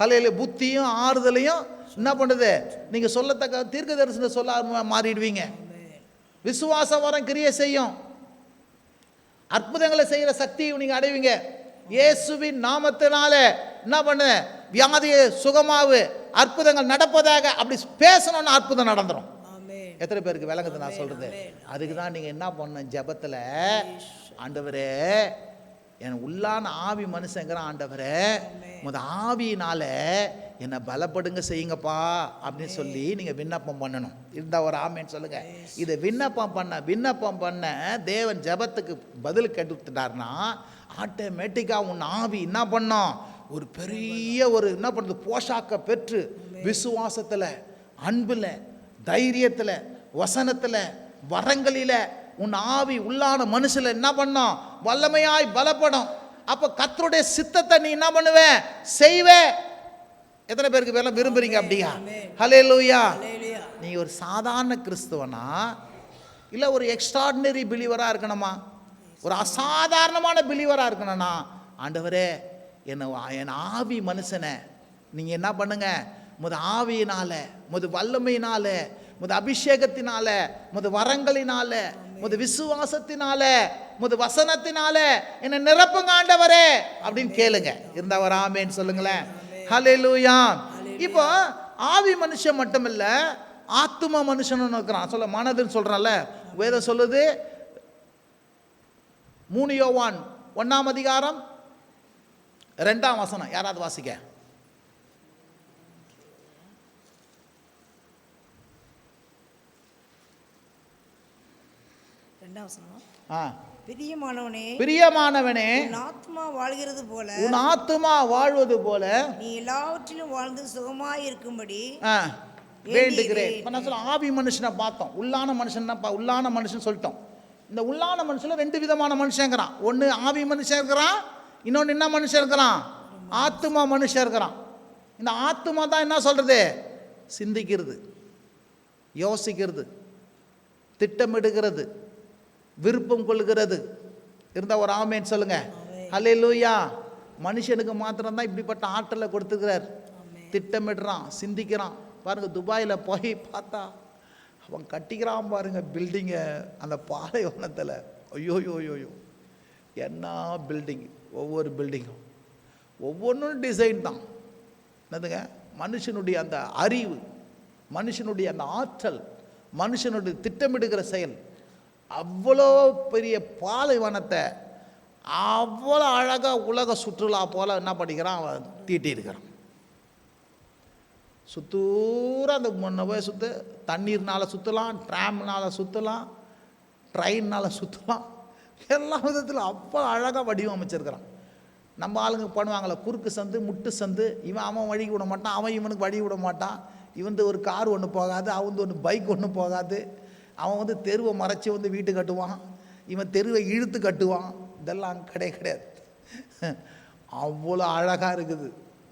ஹலையில புத்தியும் ஆறுதலையும் என்ன பண்ணுது? நீங்கள் சொல்லத்தக்க தீர்க்க தரிசனம் சொல்ல மாறிடுவீங்க. விசுவாச வரம் கிரியை செய்யும். அற்புதங்களை செய்கிற சக்தியை நீங்கள் அடைவீங்க. இயேசுவின் நாமத்தினால என்ன பண்ணு? வியாதியை சுகமாவு அற்புதங்கள் நடப்பதாக அப்படி பேசணும்னு அற்புதம் நடந்துரும். ஆமென். எத்தனை பேருக்கு விளங்குது நான் சொல்றது? அதுக்கு தான் நீங்கள் என்ன பண்ணணும்? ஜெபத்தில் ஆண்டவரே என் உள்ளான ஆவி மனுஷங்கிறான் ஆண்டவரே. முத ஆவியினால என்னை பலப்படுங்க செய்யுங்கப்பா அப்படின்னு சொல்லி நீங்கள் விண்ணப்பம் பண்ணணும். இந்த ஒரு ஆமேன்னு சொல்லுங்க. இதை விண்ணப்பம் பண்ண விண்ணப்பம் பண்ண தேவன் ஜெபத்துக்கு பதில் கெடுத்துட்டார்னா ஆட்டோமேட்டிக்காக உன் ஆவி என்ன பண்ணோம்? ஒரு பெரிய ஒரு என்ன பண்ணுறது போஷாக்க பெற்று விசுவாசத்தில் அன்பில் தைரியத்தில் வசனத்தில் வரங்களில் உன் ஆவி உள்ளான மனுஷில் என்ன பண்ணோம் வல்லமையாய் பலப்படும். அப்போ கத்தருடைய சித்தத்தை நீ என்ன பண்ணுவ? செய்வே. எத்தனை பேருக்கு பேரெல்லாம் விரும்புறீங்க அப்படியா? ஹலே லூயா நீ ஒரு சாதாரண கிறிஸ்துவனா? இல்லை ஒரு எக்ஸ்ட்ராடினரி பிலீவராக இருக்கணுமா? ஒரு அசாதாரணமான பிலீவராக இருக்கணும்னா? ஆண்டவரே என்னை என் ஆவி மனுஷனை நீங்கள் என்ன பண்ணுங்க? முத ஆவியினால முது வல்லமையினால முது அபிஷேகத்தினால முது வரங்களினால முது விசுவாசத்தினால முது வசனத்தினால என்னை நிரப்புங்க ஆண்டவரே அப்படின்னு கேளுங்க. இருந்தவர் ஆமேன்னு சொல்லுங்களேன். ஹalleluya. இப்போ ஆவி மனுஷன் மட்டும் இல்ல ஆத்தும மனுஷன் இருக்கிறான். சொல்ல மனதுன்னு சொல்றான்ல. வேதம் சொல்லுது மூணு யோவான் ஒண்ணாம் அதிகாரம் ரெண்டாம் வசனம். யாராவது வாசிக்க ரெண்டாம் வசனம் ஆ பிரியமானவனே பிரியமானவனே ஆத்மா வாழ்கிறது போல. உன் ஆத்துமா வாழ்வது போல. நீ எல்லாவற்றிலும் வாழ்ந்து சுகமாய் இருக்கும்படி வேண்டுகிறேன். இப்ப நான் சொல்ல ஆவி மனுஷனை பார்த்தோம். உள்ளான மனுஷன் உள்ளான மனுஷன் சொல்லிட்டோம். இந்த உள்ளான மனுஷன்ல ரெண்டு விதமான மனுஷங்கிறான் ஒன்று ஆவி மனுஷன் இருக்கிறான் இன்னொன்று என்ன மனுஷன் இருக்கிறான்? ஆத்துமா மனுஷன் இருக்கிறான். இந்த ஆத்துமா தான் என்ன சொல்றது? சிந்திக்கிறது யோசிக்கிறது திட்டமிடுகிறது. விருப்பம் கொள்கிறது. இருந்தா ஒரு ஆமேன்னு சொல்லுங்க. ஹலே லூயா மனுஷனுக்கு மாத்திரம்தான் இப்படிப்பட்ட ஆற்றலை கொடுத்துக்கிறார். திட்டமிடுறான் சிந்திக்கிறான். பாருங்க துபாயில் போய் பார்த்தா அவன் கட்டிக்கிறான் பாருங்க பில்டிங்கை அந்த பாலைவனத்தில். ஐயோ யோ யோ யோ என்ன பில்டிங் ஒவ்வொரு பில்டிங்கும் ஒவ்வொன்றும் டிசைன் தான். என்னதுங்க? மனுஷனுடைய அந்த அறிவு மனுஷனுடைய அந்த ஆற்றல் மனுஷனுடைய திட்டமிடுகிற செயல். அவ்வளோ பெரிய பாலைவனத்தை அவ்வளோ அழகாக உலக சுற்றுலா போல் என்ன பண்ணிக்கிறான் அவன்? தீட்டியிருக்கிறான். சுத்தூர அந்த முன்ன போய் சுற்று தண்ணீர்னால் சுற்றலாம் ட்ராம்னால சுற்றலாம் ட்ரெயின்னால் சுற்றலாம் எல்லா விதத்திலும் அவ்வளோ அழகாக வடிவமைச்சிருக்கிறான். நம்ம ஆளுங்க பண்ணுவாங்களே குறுக்கு சந்து முட்டு சந்து இவன் அவன் வழி விட மாட்டான் அவன் இவனுக்கு வழி விட மாட்டான். இவன் ஒரு கார் ஒன்று போகாது அவன் ஒன்று பைக் ஒன்று போகாது. அவன் வந்து தெருவை மறைச்சி வந்து வீட்டு கட்டுவான். இவன் தெருவை இழுத்து கட்டுவான். இதெல்லாம் கிடையாது கிடையாது. அவ்வளோ அழகாக இருக்குது.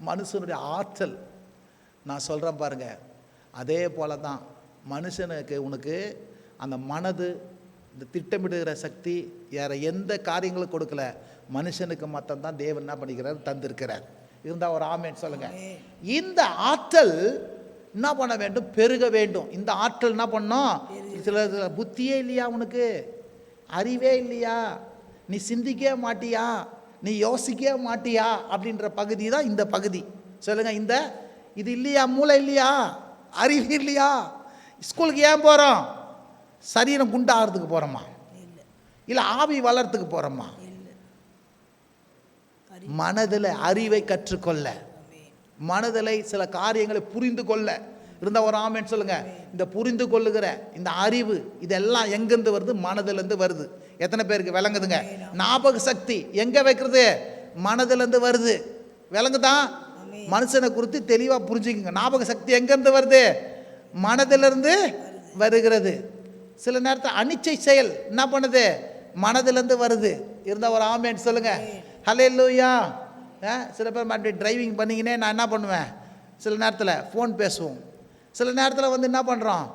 மனுஷனுடைய ஆற்றல். நான் சொல்கிறேன் பாருங்க. அதே போல தான் மனுஷனுக்கு உனக்கு அந்த மனது இந்த திட்டமிடுகிற சக்தி வேற எந்த காரியங்களும் கொடுக்கல. மனுஷனுக்கு தான் தேவன் என்ன பண்ணிக்கிறார்? தந்திருக்கிறார். இருந்தால் ஒரு ஆமேன்னு சொல்லுங்க. இந்த ஆற்றல் என்ன பண்ண வேண்டும்? பெருக வேண்டும். இந்த ஆற்றல் என்ன பண்ணோம் சில சில புத்தியே இல்லையா உனக்கு? அறிவே இல்லையா? நீ சிந்திக்கவே மாட்டியா? நீ யோசிக்கவே மாட்டியா? அப்படின்ற பகுதி தான் இந்த பகுதி. சொல்லுங்க இந்த இது இல்லையா? மூளை இல்லையா? அறிவு இல்லையா? ஸ்கூலுக்கு ஏன் போகிறோம் சரீரம் குண்டாகிறதுக்கு போகிறோமா இல்லை. ஆவி வளர்றதுக்கு போகிறோமா இல்லை. மனதில் அறிவை கற்றுக்கொள்ள. மனதில் சில காரியங்களை புரிந்து கொள்ள. இருந்தால் ஒரு ஆமேன்னு சொல்லுங்க. இந்த புரிந்து கொள்ளுகிற இந்த அறிவு இதெல்லாம் எங்கேருந்து வருது? மனதிலேருந்து வருது. எத்தனை பேருக்கு விளங்குதுங்க? ஞாபக சக்தி எங்கே வைக்கிறது? மனதிலேருந்து வருது. விளங்குதா? மனுஷனை குறித்து தெளிவாக புரிஞ்சுக்குங்க. ஞாபக சக்தி எங்கேருந்து வருது? மனதிலிருந்து வருகிறது. சில நேரத்தில் அனிச்சை செயல் என்ன பண்ணுது? மனதிலேருந்து வருது. இருந்தால் ஒரு ஆமேன்னு சொல்லுங்க. ஹலே லூயா சில பேர் அப்படி டிரைவிங் பண்ணிக்கினே நான் என்ன பண்ணுவேன்? சில நேரத்தில் ஃபோன் பேசுவோம். சில நேரத்தில் வந்து என்ன பண்ணுறோம்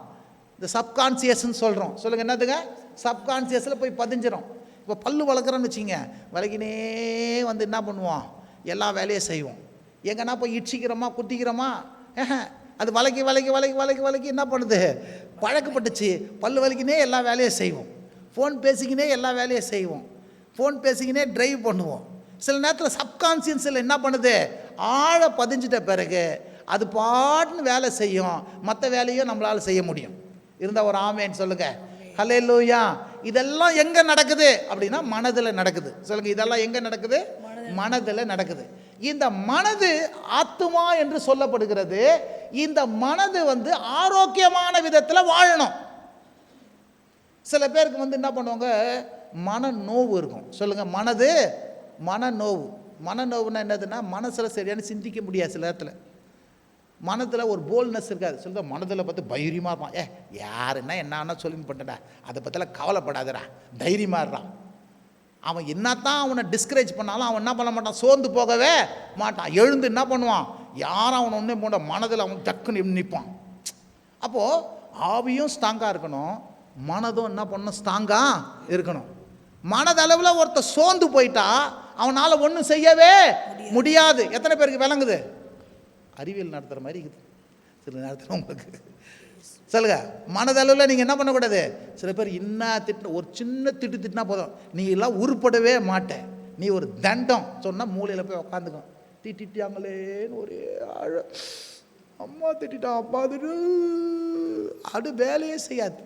இந்த சப்கான்சியஸ்ன்னு சொல்கிறோம் சொல்லுங்கள் என்னதுங்க? சப்கான்சியஸில் போய் பதிஞ்சிடும் இப்போ பல்லு வளர்க்குறோன்னு வச்சிங்க வளர்க்கினே வந்து என்ன பண்ணுவோம்? எல்லா வேலையும் செய்வோம். எங்கன்னா போய் இடிச்சிக்கிறோமா குத்திக்கிறோமா? ஏஹ, அது வளைக்கி வளைக்கி வளைக்கி வளைக்கி வளைக்கி என்ன பண்ணுது? பழக்கப்பட்டுச்சு. பல்லு வலிக்கினே எல்லா வேலையும் செய்வோம். ஃபோன் பேசிக்கினே எல்லா வேலையும் செய்வோம். ஃபோன் பேசிக்கினே ட்ரைவ் பண்ணுவோம். சில நேரத்தில் சப்கான்சியன்ஸில் என்ன பண்ணுது? ஆழ பதிஞ்சிட்ட பிறகு அது பாட்டுன்னு வேலை செய்யும். மற்ற வேலையும் நம்மளால் செய்ய முடியும். இருந்தால் ஒரு ஆமேன்னு சொல்லுங்கள் ஹலே லூயா இதெல்லாம் எங்கே நடக்குது? அப்படின்னா மனதில் நடக்குது. சொல்லுங்க இதெல்லாம் எங்கே நடக்குது? மனதில் நடக்குது. இந்த மனது ஆத்துமா என்று சொல்லப்படுகிறது. இந்த மனது வந்து ஆரோக்கியமான விதத்தில் வாழணும். சில பேருக்கு வந்து என்ன பண்ணுவாங்க? மன நோவு இருக்கும். சொல்லுங்கள் மனது மனநோவு. மனநோவுனா என்னதுன்னா மனசில் சரியான சிந்திக்க முடியாது சில இடத்துல மனதில் ஒரு போல்னஸ் இருக்காது. சொல்லுங்க மனதில் பார்த்து தைரியமாக இருப்பான். ஏ யாருன்னா என்னன்னா சொல்லி பண்ணடா அதை பற்றிலாம் கவலைப்படாதடா. தைரியமாக இருறான் அவன் என்னத்தான் அவனை டிஸ்கரேஜ் பண்ணாலும் அவன் என்ன பண்ண மாட்டான்? சோர்ந்து போகவே மாட்டான். எழுந்து என்ன பண்ணுவான்? யாரும் அவனை ஒன்றே போட மனதில் அவன் டக்குன்னு நிற்பான் அப்போது ஆவியும் ஸ்ட்ராங்காக இருக்கணும். மனதும் என்ன பண்ணணும்? ஸ்ட்ராங்காக இருக்கணும். மனதளவில் ஒருத்தர் சோர்ந்து போயிட்டா அவனால் ஒன்றும் செய்யவே முடியாது. எத்தனை பேருக்கு விளங்குது? அறிவியல் நடத்துகிற மாதிரி இருக்குது. சில நேரத்தில் உங்களுக்கு. சொல்லுங்க. மனதளவில் நீங்கள் என்ன பண்ணக்கூடாது? சில பேர் இன்னா திட்டு ஒரு சின்ன திட்டு திட்டினா போதும். நீ எல்லாம் உருப்படவே மாட்ட. நீ ஒரு தண்டம் சொன்னால் மூலையில் போய் உக்காந்துக்கும். திட்டிட்டாங்களேன்னு ஒரே அழ அம்மா திட்டிட்டா அப்பா திட்டு. அது வேலையே செய்யாது.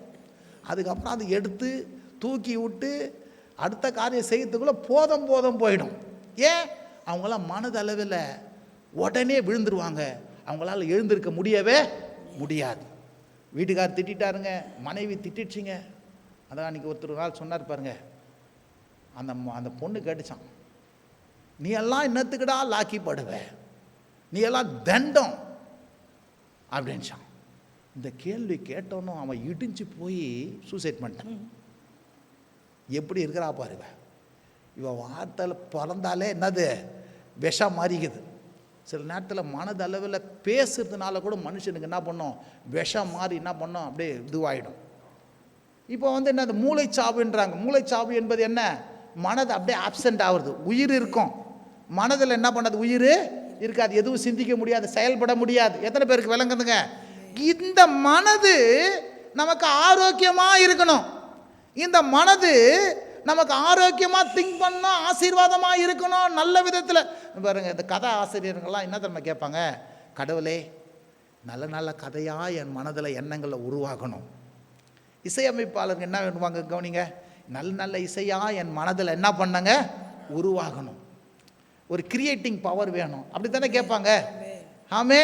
அதுக்கப்புறம் அதை எடுத்து தூக்கி விட்டு அடுத்த காரியம் செய்யறதுக்குள்ளே போதும் போதும் போயிடும். ஏன்? அவங்களாம் மனதளவில் உடனே விழுந்துருவாங்க. அவங்களால எழுந்திருக்க முடியவே முடியாது. வீட்டுக்கார் திட்டிட்டாருங்க மனைவி திட்டிடுச்சிங்க. அதான் அன்றைக்கி ஒருத்தர் நாள் சொன்னார் பாருங்க. அந்த ம- அந்த பொண்ணு கேட்டுச்சான் நீ எல்லாம் என்னத்துக்குடா லாக்கி படுவ? நீ எல்லாம் தண்டம்? அப்படின்ச்சான் இந்த கேள்வி கேட்டோன்னு அவன் இடிஞ்சு போய் சூசைட் பண்ணிட்டான். எப்படி இருக்கிறா பாருங்க இவன். வார்த்தையில் பிறந்தாலே என்னது? விஷம் மாறிக்குது. சில நேரத்தில் மனதளவில் பேசுறதுனால கூட மனுஷனுக்கு என்ன பண்ணும்? விஷம் மாறி என்ன பண்ணும்? அப்படியே இதுவாகிடும் இப்போ வந்து என்னது? மூளைச்சாவுன்றாங்க. மூளைச்சாவு என்பது என்ன? மனது அப்படியே ஆப்சென்ட் ஆகுறது. உயிர் இருக்கும். மனதில் என்ன பண்ணது? உயிர் இருக்காது. எதுவும் சிந்திக்க முடியாது செயல்பட முடியாது. எத்தனை பேருக்கு விளங்குதுங்க? இந்த மனது நமக்கு ஆரோக்கியமாக இருக்கணும். இந்த மனது நமக்கு ஆரோக்கியமாக திங்க் பண்ணணும் ஆசீர்வாதமாக இருக்கணும் நல்ல விதத்தில். பாருங்க இந்த கதை ஆசிரியர்கள்லாம் என்ன தெரியுமா கேட்பாங்க? கடவுளே நல்ல நல்ல கதையாக என் மனதில் எண்ணங்களை உருவாக்கணும் இசையமைப்பாளர்கள் என்ன வேணுவாங்க கவனிங்க? நல்ல நல்ல இசையாக என் மனதில் என்ன பண்ணங்க? உருவாகணும். ஒரு கிரியேட்டிங் பவர் வேணும். அப்படி தானே கேட்பாங்க ஆமே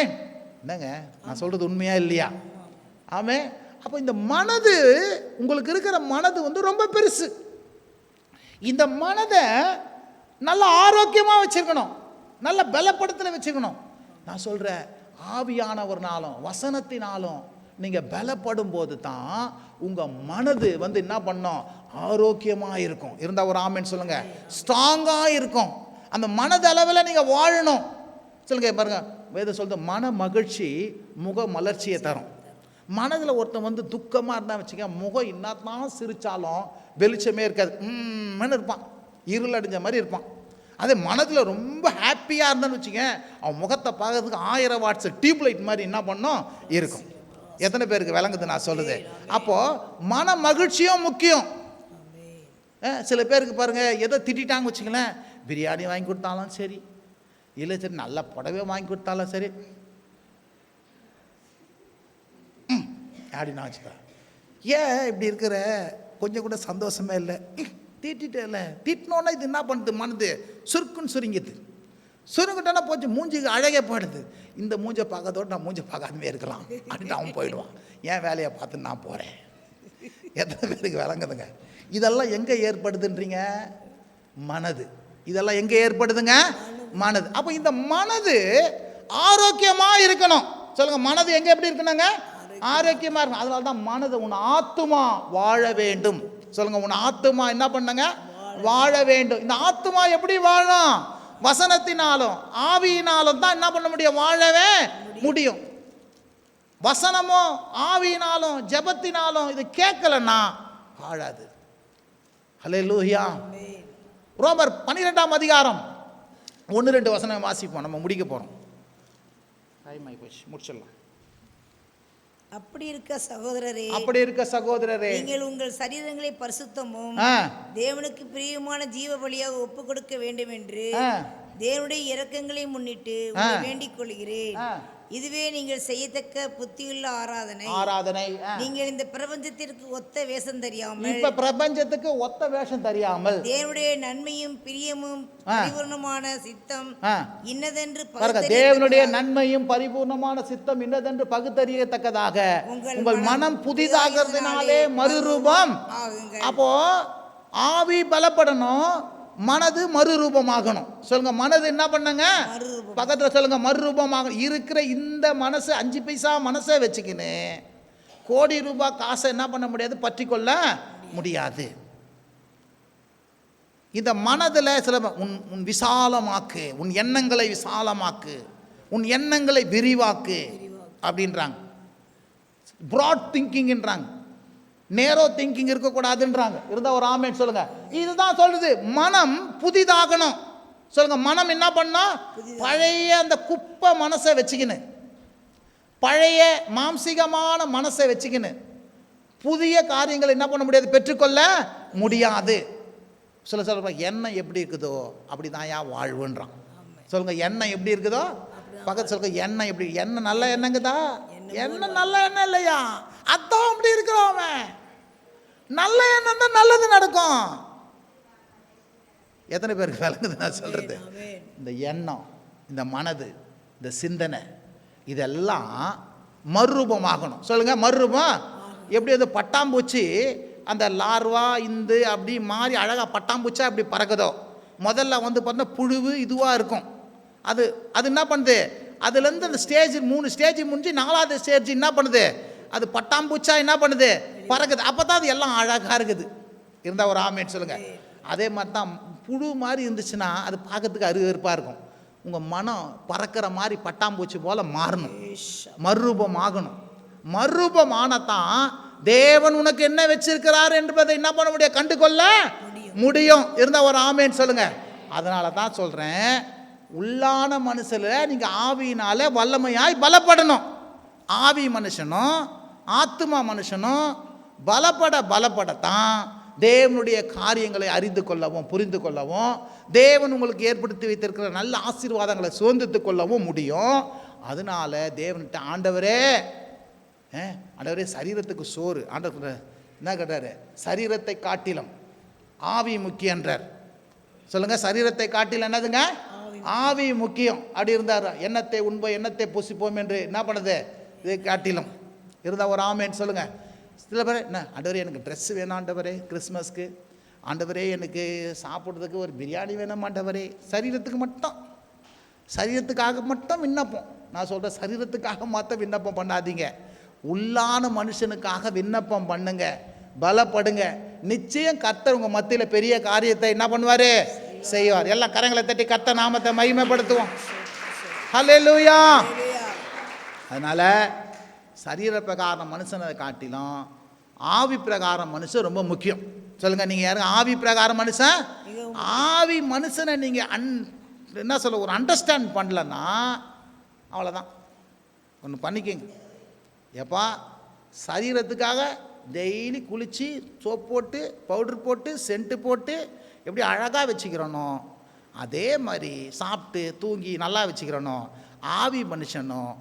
என்னங்க? நான் சொல்கிறது உண்மையா இல்லையா? ஆமே அப்போ இந்த மனது உங்களுக்கு இருக்கிற மனது வந்து ரொம்ப பெருசு. இந்த மனதை நல்ல ஆரோக்கியமாக வச்சுருக்கணும். நல்ல பலப்படுத்தல வச்சுக்கணும் நான் சொல்கிறேன் ஆவியானவர்னாலும் வசனத்தினாலும் நீங்கள் பலப்படும் போது தான் உங்கள் மனது வந்து என்ன பண்ணும்? ஆரோக்கியமாக இருக்கும். இருந்தால் ஒரு ஆமென்னு சொல்லுங்கள் ஸ்ட்ராங்காக இருக்கும். அந்த மனதளவில் நீங்கள் வாழணும். சொல்லுங்கள் பாருங்க. வேத சொல்லுது மன மகிழ்ச்சி முக மலர்ச்சியை தரும். மனதில் ஒருத்தன் வந்து துக்கமாக இருந்தால் வச்சுக்க முகம் என்னத்தான் சிரித்தாலும் வெளிச்சமே இருக்காது. உம்முன்னு இருப்பான். இருள் அடிஞ்ச மாதிரி இருப்பான். அதே மனதில் ரொம்ப ஹாப்பியாக இருந்தான்னு வச்சுக்க அவன் முகத்தை பார்க்கறதுக்கு ஆயிரம் வாட்ஸ் டியூப் லைட் மாதிரி என்ன பண்ணும்? இருக்கும். எத்தனை பேருக்கு விளங்குது நான் சொல்லுது? அப்போது மன மகிழ்ச்சியும் முக்கியம். சில பேருக்கு பாருங்கள் எதோ திட்டாங்க வச்சுங்களேன் பிரியாணி வாங்கி கொடுத்தாலும் சரி இல்லை சரி நல்ல புடவை வாங்கி கொடுத்தாலும் சரி அப்படின்னு வச்சுக்க ஏன் இப்படி இருக்கிற? கொஞ்சம் கூட சந்தோஷமே இல்லை. தீட்டிட்டேல தீட்டினோன்னா இது என்ன பண்ணுது? மனது சுருக்குன்னு சுருங்கிது சுருங்கிட்டோன்னா போச்சு. மூஞ்சிக்கு அழகே போயிடுது. இந்த மூஞ்சை பார்க்கறதோட நான் மூஞ்சை பார்க்காதமே இருக்கலாம். அப்படின்ட்டு அவன் போயிடுவான். என் வேலையை பார்த்து நான் போகிறேன் எத்தனை பேருக்கு விளங்குதுங்க. இதெல்லாம் எங்கே ஏற்படுதுன்றீங்க? மனது. இதெல்லாம் எங்கே ஏற்படுதுங்க? மனது. அப்போ இந்த மனது ஆரோக்கியமாக இருக்கணும். சொல்லுங்கள் மனது எங்கே எப்படி இருக்கணுங்க? ஆரோக்கியமாக இருக்கணும். அதனால தான் மனது உன் ஆத்துமா வாழ வேண்டும். சொல்லுங்க உன் ஆத்துமா என்ன பண்ணுங்க? வாழ வேண்டும். இந்த ஆத்துமா எப்படி வாழும் வசனத்தினாலும் ஆவியினாலும் தான் என்ன பண்ண முடியும்? வாழவே முடியும். வசனமோ ஆவியினாலும் ஜெபத்தினாலும் இது கேட்கலன்னா வாழாது ஹலே லூஹியா ரோமர் பன்னிரெண்டாம் அதிகாரம். ஒன்று ரெண்டு வசனம் வாசிப்போம். நம்ம முடிக்க போகிறோம் டைம் ஆகி போச்சு முடிச்சிடலாம். அப்படி இருக்க சகோதரரே அப்படி இருக்க சகோதரரே. நீங்கள் உங்கள் சரீரங்களை பரிசுத்தமும் தேவனுக்கு பிரியமான ஜீவ பலியாக ஒப்பு கொடுக்க வேண்டும் என்று தேவனுடைய இரக்கங்களை முன்னிட்டு வேண்டிக் கொள்கிறேன். இதுவே நீங்கள் செய்யத்தக்க புத்தியுள்ள ஆராதனை. ஆராதனை. நீங்கள் இந்த பிரபஞ்சத்திற்கு ஒத்த வேஷம் தெரியாமல் இப்ப பிரபஞ்சத்துக்கு ஒத்த வேஷம் தெரியாமல் தேவனுடைய நன்மையும் பிரியமும் பரிபூர்ணமான சித்தம். இன்னதென்று தேவனுடைய நன்மையும் பரிபூர்ணமான சித்தம் இன்னதென்று பகுத்தறியத்தக்கதாக. உங்கள் மனம் புதிதாகிறதுனாலே மறுரூபம். அப்போ ஆவி பலப்படணும் மனது மறுரூபமாகணும். சொல்லுங்க மனது என்ன பண்ணுங்க. பக்கத்துல சொல்லுங்க மறுரூபமாக இருக்கிற இந்த மனசு அஞ்சு பைசா மனசை வச்சுக்கின்னு கோடி ரூபாய் காசை என்ன பண்ண முடியாது? பற்றி கொள்ள முடியாது. இந்த மனதில் சில உன் உன் விசாலமாக்கு உன் எண்ணங்களை விசாலமாக்கு உன் எண்ணங்களை விரிவாக்கு அப்படின்றாங்க. ப்ராட் திங்கிங்ன்றாங்க நேரோ திங்கிங் இருக்கக்கூடாதுன்றாங்க. இருந்தா ஒரு ஆமேன் சொல்லுங்க. இதுதான் சொல்லுது மனம் புதிதாகணும். சொல்லுங்க மனம் என்ன பண்ணா? பழைய அந்த குப்பை மனசை வச்சுக்கின்னு. பழைய மாம்சீகமான மனசை வச்சுக்கின்னு. புதிய காரியங்களை என்ன பண்ண முடியாது? பெற்றுக்கொள்ள முடியாது. சில சொல்லுங்க எண்ணம் எப்படி இருக்குதோ அப்படி தான் யா வாழ்வுன்றான். சொல்லுங்க எண்ணம் எப்படி இருக்குதோ? பக்கத்து சொல்லுங்க எண்ணம் எப்படி எண்ணெய் நல்ல எண்ணங்குதா? எண்ணெய் நல்ல எண்ணெய் இல்லையா? அதான் அப்படி இருக்கிறோம் அவன். நல்ல எண்ணம் தான் நல்லது நடக்கும். எத்தனை பேருக்கு விளங்குது நான் ஆமென். இந்த எண்ணம் இந்த மனது இந்த சிந்தனை இதெல்லாம் மறுரூபமாகணும். சொல்லுங்க மறுரூபம். எப்படி அது பட்டாம்பூச்சி அந்த லார்வா இந்து அப்படி மாறி அழகாக பட்டாம்பூச்சா அப்படி பறக்குதோ? முதல்ல வந்து பார்த்தா புழுவு இதுவாக இருக்கும். அது அது என்ன பண்ணுது? அதுலேருந்து அந்த ஸ்டேஜ் மூணு ஸ்டேஜ் முடிஞ்சு நாலாவது ஸ்டேஜ் என்ன பண்ணுது? அது பட்டாம்பூச்சா என்ன பண்ணுது? பறக்குது. அப்போ தான் அது எல்லாம் அழகாக இருக்குது. இருந்தால் ஒரு ஆமேன்னு சொல்லுங்கள் அதே மாதிரி தான் புழு மாதிரி இருந்துச்சுன்னா அது பார்க்கறதுக்கு அருவருப்பாக இருக்கும். உங்கள் மனம் பறக்கிற மாதிரி பட்டாம்பூச்சி போல் மாறணும். மறுரூபம் ஆகணும். மறுரூபம் ஆனத்தான் தேவன் உனக்கு என்ன வச்சிருக்கிறார் என்பதை என்ன பண்ண முடியும்? கண்டு கொள்ள முடியும். இருந்தா ஒரு ஆமேன்னு சொல்லுங்க. அதனால தான் சொல்றேன். உள்ளான மனுஷில் நீங்கள் ஆவியினால் வல்லமையாய் பலப்படணும். ஆவி மனுஷனும் ஆத்துமா மனுஷனும் பலப்பட பலப்படத்தான். தேவனுடைய காரியங்களை அறிந்து கொள்ளவும் புரிந்து கொள்ளவும் தேவன் உங்களுக்கு ஏற்படுத்தி வைத்திருக்கிற நல்ல ஆசீர்வாதங்களை சுதந்தித்து கொள்ளவும் முடியும். அதனால தேவன்கிட்ட ஆண்டவரே ஆண்டவரே சரீரத்துக்கு சோறு. ஆண்டவர் என்ன கேட்டார்? சரீரத்தை காட்டிலும் ஆவி முக்கியன்றார். சொல்லுங்கள் சரீரத்தை காட்டிலும் என்னதுங்க? ஆவி முக்கியம். அப்படி இருந்தார்? எண்ணத்தை உண்போம் எண்ணத்தை பூசிப்போம் என்று என்ன பண்ணுது? இது காட்டிலும். இருந்தால் ஒரு ஆமேன்னு சொல்லுங்கள் சில பேர் என்ன ஆண்டவரே எனக்கு ட்ரெஸ் வேணும் ஆண்டவரே கிறிஸ்மஸ்க்கு ஆண்டவரே எனக்கு சாப்பிட்றதுக்கு ஒரு பிரியாணி வேணும் ஆண்டவரே. சரீரத்துக்கு மட்டும். சரீரத்துக்காக மட்டும் விண்ணப்பம். நான் சொல்கிறேன் சரீரத்துக்காக மட்டும் விண்ணப்பம் பண்ணாதீங்க. உள்ளான மனுஷனுக்காக விண்ணப்பம் பண்ணுங்க. பலப்படுங்க. நிச்சயம் கர்த்தர் உங்கள் மத்தியில் பெரிய காரியத்தை என்ன பண்ணுவார்? செய்வார். எல்லாம் கரங்களை தட்டி கத்த நாமத்தை மகிமைப்படுத்துவோம். ஹalleluya அதனால் சரீர பிரகாரம் மனுஷனை காட்டிலும் ஆவி பிரகாரம் மனுஷன் ரொம்ப முக்கியம். சொல்லுங்கள் நீங்கள் யாருங்க ஆவி பிரகாரம் மனுஷன்? ஆவி மனுஷனை நீங்கள் அன் என்ன சொல்ல ஒரு அண்டர்ஸ்டாண்ட் பண்ணலன்னா அவ்வளோதான் ஒன்று பண்ணிக்கங்க. எப்பா சரீரத்துக்காக டெய்லி குளித்து சோப் போட்டு பவுடர் போட்டு சென்ட்டு போட்டு எப்படி அழகாக வச்சுக்கிறனோ அதே மாதிரி சாப்பிட்டு தூங்கி நல்லா வச்சுக்கிறனோ ஆவி மனுஷனும்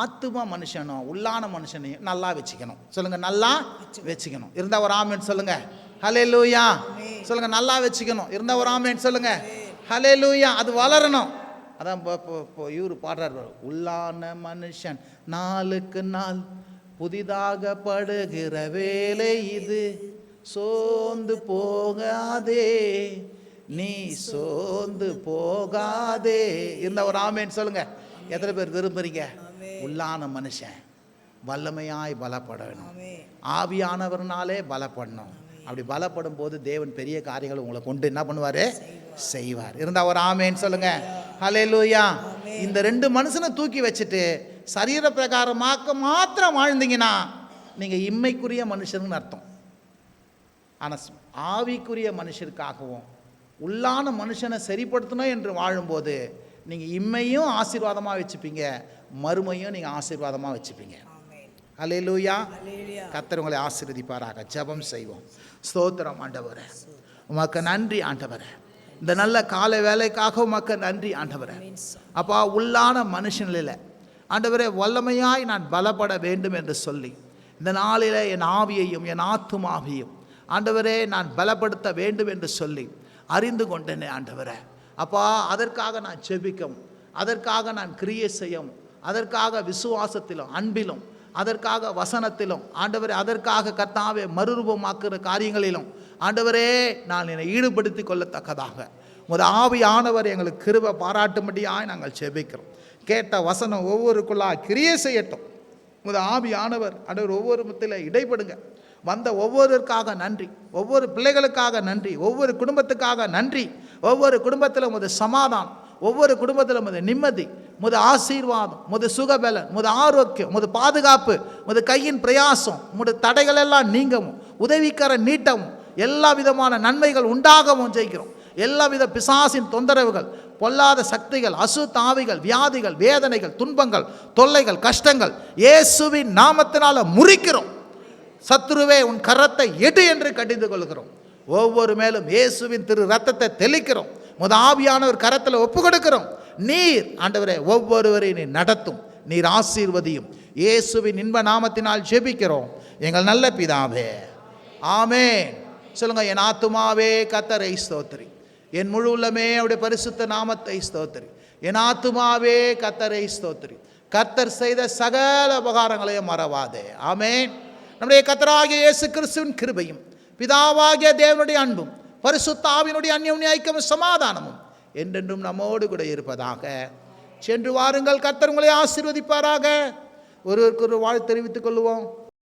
ஆத்துமா மனுஷனும் உள்ளான மனுஷனையும் நல்லா வச்சுக்கணும். சொல்லுங்கள் நல்லா வச்சுக்கணும். இருந்தால் ஒரு ஆமேன் சொல்லுங்கள் ஹலே லூயா சொல்லுங்கள் நல்லா வச்சுக்கணும். இருந்தால் ஒரு ஆமேன் சொல்லுங்கள் ஹலே லூயா அது வளரணும். அதான் இப்போ இப்போ இவர் பாடுறார் உள்ளான மனுஷன் நாளுக்கு நாள் புதிதாக படுகிற வேலை இது. சோர்ந்து போகாதே. நீ சோர்ந்து போகாதே. இருந்த ஒரு ஆமேன்னு சொல்லுங்க. எத்தனை பேர் விரும்புறீங்க? உள்ளான மனுஷன். வல்லமையாய் பலப்படணும். ஆவியானவர்னாலே பலப்படணும். அப்படி பலப்படும் போது தேவன் பெரிய காரியங்களை உங்களை கொண்டு என்ன பண்ணுவார்? செய்வார். இருந்தா ஒரு ஆமேன்னு சொல்லுங்க. ஹalleluya. இந்த ரெண்டு மனுஷனை தூக்கி வச்சுட்டு சரீர பிரகாரமாக்க மாத்திரம் வாழ்ந்தீங்கன்னா நீங்கள் இம்மைக்குரிய மனுஷனுன்னு அர்த்தம். ஆனால் ஆவிக்குரிய மனுஷருக்காகவும் உள்ளான மனுஷனை சரிப்படுத்தணும் என்று வாழும்போது நீங்கள் இம்மையும் ஆசீர்வாதமாக வச்சுப்பீங்க மறுமையும் நீங்கள் ஆசீர்வாதமாக வச்சுப்பீங்க. அல்லேலூயா கர்த்தர் உங்களை ஆசீர்வதிப்பாராக. ஜெபம் செய்வோம். ஸ்தோத்திரம் ஆண்டவரே. உமக்கு நன்றி ஆண்டவரே. இந்த நல்ல காலை வேலைக்காக உமக்கு நன்றி ஆண்டவரே. அப்பா உள்ளான மனுஷனில் ஆண்டவரே வல்லமையாய் நான் பலப்பட வேண்டும் என்று சொல்லி இந்த நாளில் என் ஆவியையும் என் ஆத்துமாவையும் ஆண்டவரே நான் பலப்படுத்த வேண்டும் என்று சொல்லி அறிந்து கொண்டேனே ஆண்டவரே. அப்பா அதற்காக நான் ஜெபிக்கவும் அதற்காக நான் கிரியை செய்யும் அதற்காக விசுவாசத்திலும் அன்பிலும் அதற்காக வசனத்திலும் ஆண்டவரே அதற்காக கர்த்தாவே மறுரூபமாக்குற காரியங்களிலும் ஆண்டவரே நான் என்னை ஈடுபடுத்தி கொள்ளத்தக்கதாக. உமது ஆவியானவர் எங்களுக்கு கிருபை பாராட்டும்படியாய் நாங்கள் செபிக்கிறோம் கேட்ட வசனம் ஒவ்வொருக்குள்ளா கிரியை செய்யட்டும். உமது ஆவியானவர் ஆண்டவர் ஒவ்வொரு மத்தியில் இடைப்படுங்க. வந்த ஒவ்வொருக்காக நன்றி. ஒவ்வொரு பிள்ளைகளுக்காக நன்றி. ஒவ்வொரு குடும்பத்துக்காக நன்றி. ஒவ்வொரு குடும்பத்தில் உமது சமாதானம். ஒவ்வொரு குடும்பத்தில் உமது நிம்மதி. முத ஆசீர்வாதம். முத சுகபலன். முத ஆரோக்கியம். முத பாதுகாப்பு. முத கையின் பிரயாசம். முத தடைகள் எல்லாம் நீங்கவும். உதவிக்கர நீட்டவும். எல்லா விதமான நன்மைகள் உண்டாகவும் ஜெயிக்கிறோம். எல்லா வித பிசாசின் தொந்தரவுகள். பொல்லாத சக்திகள் அசு தாவிகள் வியாதிகள் வேதனைகள் துன்பங்கள் தொல்லைகள் கஷ்டங்கள் இயேசுவின் நாமத்தினால் முறிக்கிறோம். சத்ருவே உன் கரத்தை எடு என்று கடிந்து கொள்கிறோம். ஒவ்வொரு மேலும் இயேசுவின் திரு ரத்தத்தை தெளிக்கிறோம். முத ஆவியானவர் கரத்தில் ஒப்பு கொடுக்கிறோம். நீர் ஆண்டவரே ஒவ்வொருவரையும் நீ நடத்தும். நீர் ஆசீர்வதியும். இயேசுவின் இன்ப நாமத்தினால் ஜெபிக்கிறோம். எங்கள் நல்ல பிதாவே. ஆமே சொல்லுங்க என் ஆத்துமாவே கத்தரை ஸ்தோத்திரி. என் முழு உள்ளமே அவருடைய பரிசுத்த நாமத்தை ஸ்தோத்திரி. என் ஆத்துமாவே கத்தரை ஸ்தோத்திரி. கத்தர் செய்த சகல உபகாரங்களையும் மறவாதே. ஆமேன். நம்முடைய கத்தராகிய இயேசு கிறிஸ்துவின் கிருபையும் பிதாவாகிய தேவனுடைய அன்பும் பரிசுத்தாவினுடைய அந்யோன்ய ஐக்கியமும் சமாதானமும் என்றென்றும் நம்மோடு கூட இருப்பதாக. சென்று வாருங்கள் கத்தர் உங்களை ஆசீர்வதிப்பாராக. ஒருவருக்கு ஒரு வாழ்த்து தெரிவித்துக் கொள்வோம்